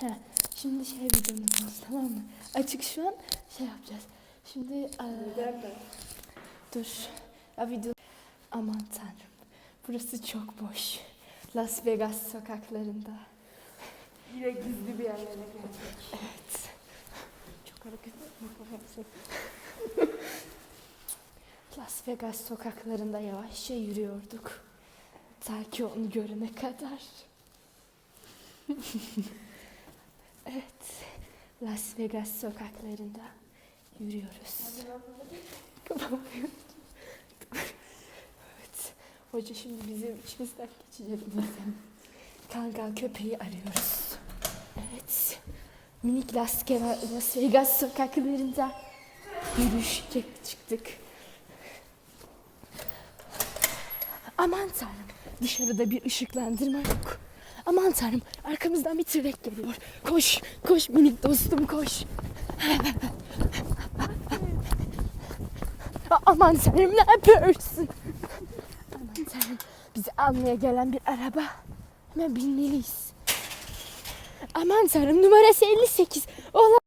He, şimdi şey videomuz tamam mı? Açık şu an şey yapacağız. Şimdi Nerede? dur. Ya video aman tanrım. Burası çok boş. Las Vegas sokaklarında. Yine gizli bir yerlere geldik. Evet. Çok hareket yapıyorsun. Las Vegas sokaklarında yavaşça yürüyorduk. Ta ki onu görene kadar. Las Vegas sokaklarında yürüyoruz. Evet. Hoca şimdi bizim içimizden geçecek bizim. Kanka köpeği arıyoruz. Evet. Minik Las, Las Vegas sokaklarında yürüyüş çıktık. Aman tanrım dışarıda bir ışıklandırma yok. Aman tanrım arkamızdan bir tırek geliyor. Koş koş minik dostum koş. Aman tanrım ne yapıyorsun? Aman tanrım bizi almaya gelen bir araba. Hemen binmeliyiz. Aman tanrım numarası 58. Ola